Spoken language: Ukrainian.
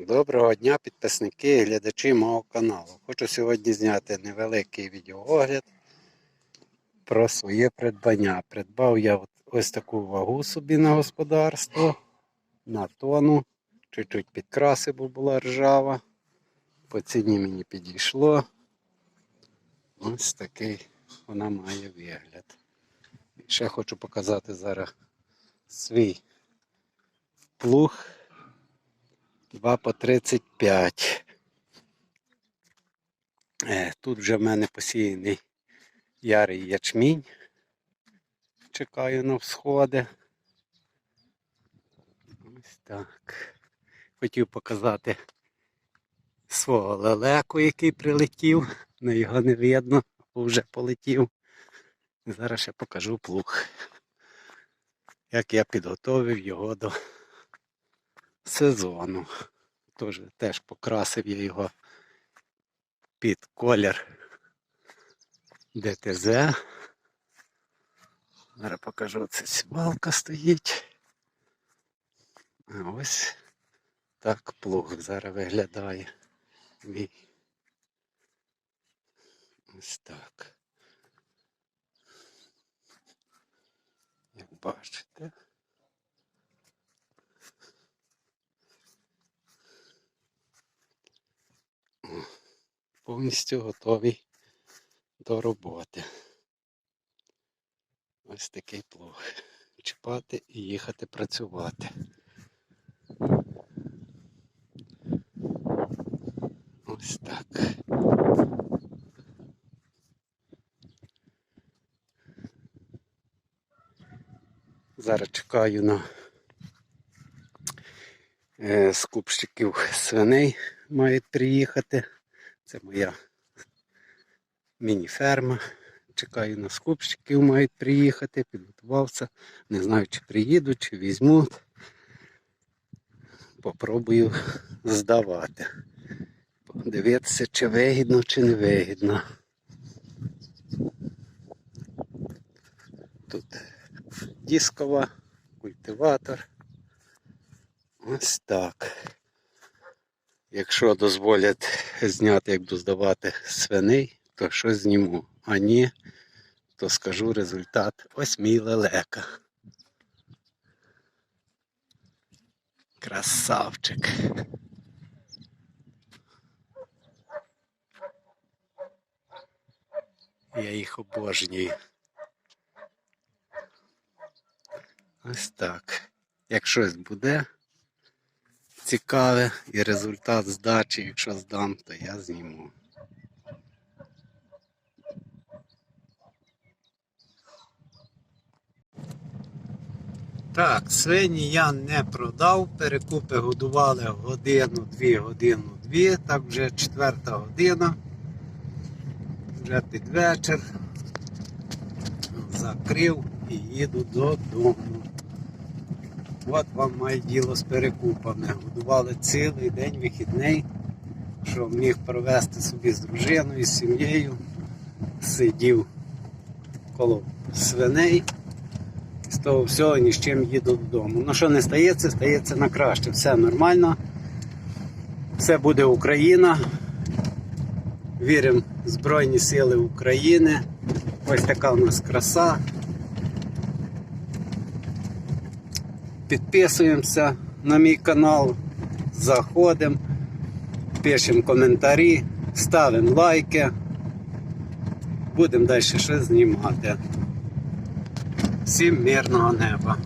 Доброго дня, підписники і глядачі мого каналу. Хочу сьогодні зняти невеликий відеоогляд про своє придбання. Придбав я ось таку вагу собі на господарство, на тону, чуть-чуть підкраси, бо була ржава. По ціні мені підійшло. Ось такий вона має вигляд. Ще хочу показати зараз свій плуг. 2 по 35. Е, Тут вже в мене посіяний ярий ячмінь. Чекаю на всходи. Ось так. Хотів показати свого лелеку, який прилетів. але його не видно, бо вже полетів. Зараз ще покажу плуг. Як я підготовив його до сезону. Тож, теж покрасив я його під колір ДТЗ. Зараз покажу, це сівалка стоїть. А ось так плуг зараз виглядає. Мій. Ось так. Як бачите. Повністю готовий до роботи. Ось такий плуг. Чіпати і їхати працювати. Ось так. Зараз чекаю на е, скупщиків свиней мають приїхати. Це моя міні-ферма. Чекаю на скупщиків, мають приїхати, підготувався. Не знаю, чи приїдуть, чи візьмуть. Попробую здавати. Подивитися, чи вигідно, чи не вигідно. Тут дискова, культиватор. Ось так. Якщо дозволять зняти, як буду здавати свиней, то що зніму. А ні, то скажу результат. Ось мій лелека. Красавчик. Я їх обожнюю. Ось так. Як щось буде цікаве і результат здачі, якщо здам, то я зніму. Так, свині я не продав, перекупи годували годину, дві годину, дві, так вже четверта година. Вже під вечір. Закрив і їду додому. От вам має діло з перекупами. Годували цілий день вихідний, що міг провести собі з дружиною, з сім'єю. Сидів коло свиней. І з того всього ні з чим їду додому. Ну що не стається, стається на краще. Все нормально. Все буде Україна. Віримо в Збройні Сили України. Ось така у нас краса. Підписуємося на мій канал, заходимо, пишемо коментарі, ставимо лайки. Будемо далі щось знімати. Всім мирного неба!